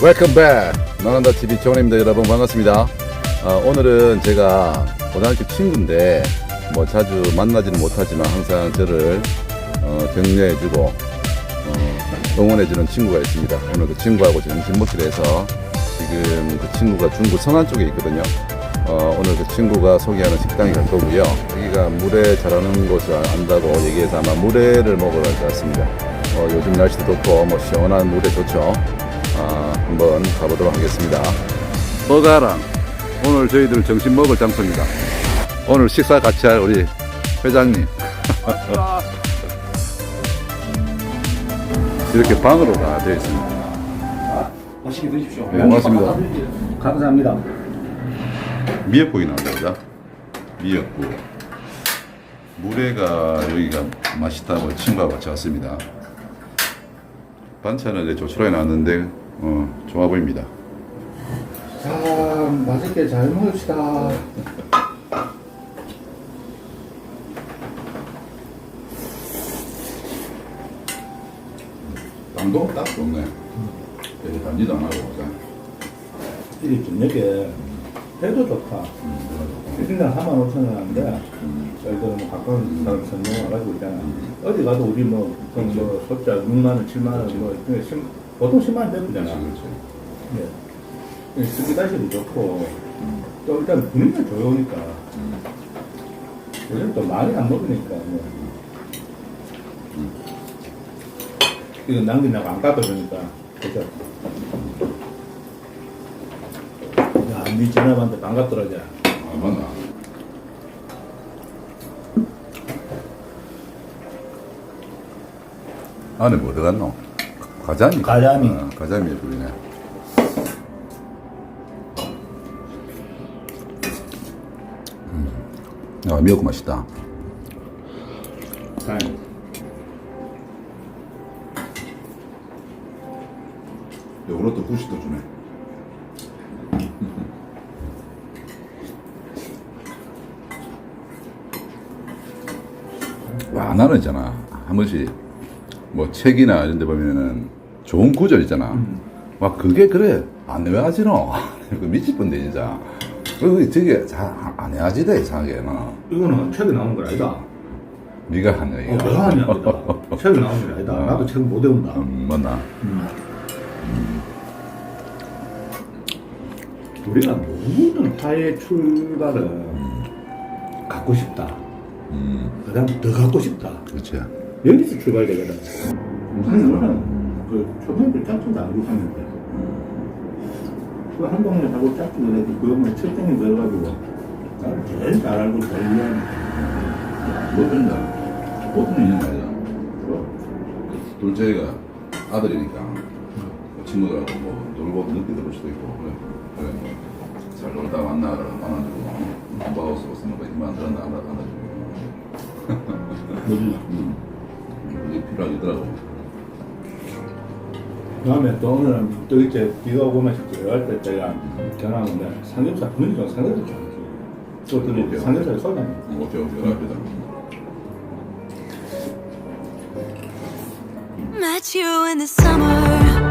웰컴 백! 나난다 TV 정원입니다. 여러분 반갑습니다. 어, 오늘은 제가 고등학교 친구인데 뭐 자주 만나지는 못하지만 항상 저를 어, 격려해주고 어, 응원해주는 친구가 있습니다. 오늘 그 친구하고 먹기로 해서 지금 그 친구가 중구 성안 쪽에 있거든요. 어, 오늘 그 친구가 소개하는 식당에 갈 거고요. 여기가 물회 잘하는 곳을 안다고 얘기해서 아마 물회를 먹으러 갈 것 같습니다. 어, 요즘 날씨도 덥고 뭐 시원한 물회 좋죠. 아, 한번 가보도록 하겠습니다. 버가랑 오늘 저희들 점심 먹을 장소입니다. 오늘 식사 같이 할 우리 회장님. 이렇게 방으로 다 되어 있습니다. 맛있게 드십시오. 네, 고맙습니다. 감사합니다. 미역국이 그죠? 미역국. 물회가 여기가 맛있다고 친구하고 같이 왔습니다. 반찬은 이제 조촐하게 나왔는데, 어, 좋아 보입니다. 자, 맛있게 잘 먹읍시다. 당도 딱 좋네. 되게 단지도 안 하고, 그죠? 이 저녁에 회도 좋다. 음, 1인당 4만 5천 원 하는데, 예를 들어 뭐 가까운 사람 선정 와가지고 있잖아. 어디 가도 우리 뭐, 보통 뭐, 소자 6만 원, 7만 원, 뭐, 그냥 십- 보통 10만 원 그렇지, 대표잖아. 그렇지. 예. 쓰기다시도 좋고, 또 일단 분위기가 좋으니까. 요즘 또 많이 안 먹으니까, 뭐. 이거 남기냐고 안 깎아주니까. 그죠? 야, 니 지나봤는데 반갑더라자. 아, 맞나? 안에 뭐 들어갔노? 가자미? 가자미. 어, 가자미 뿌리네. 음. 아, 미역국 맛있다. 다행. 요거로 또 후식도 주네. 와, 나는 있잖아. 한 번씩 뭐 책이나 이런 데 보면은 좋은 구절 있잖아. 와, 그게 그래. 안 외워지노. 그 미칠 뻔데, 진짜. 그게 되게 잘안 외워지대, 이상하게. 너. 이거는 책에 나오는 거 아니다. 네가 하는 어, 얘기가. 내가 하냐, 아니다. 책에 나오는 게 아니다. 나도 책 못 외운다. 음, 맞나? 우리가 모든 타의 출발은 갖고 싶다. 음, 그 다음 더 갖고 싶다. 그렇지. 여기서 출발되거든. 우선은 그 초등학교 짝퉁도 알고 있었는데 그한 동네 하고 짝퉁을 해도 그 엄마 철등이 들어가지고 나를 제일 잘 알고 제일 이해하는 뭐든 다 보통 있는 말이야. 둘째가 아들이니까 뭐 친구들하고 뭐 놀고 늦게 들어올 수도 있고 그래. 그래 뭐잘 놀다 만나 그러면 안아주고 거힘안 들었나 안 안아주고 뭐지? 음. 그게 필요하겠더라고. 다음에 또 오늘은 또 이제 비가 오고 막 들어갈 때 제가 전화 오는데 삼겹살 분위기가 삼겹살 좋아하지. 또 들으니까 삼겹살. 음, 오케이 오케이 연락해다. Met you in the summer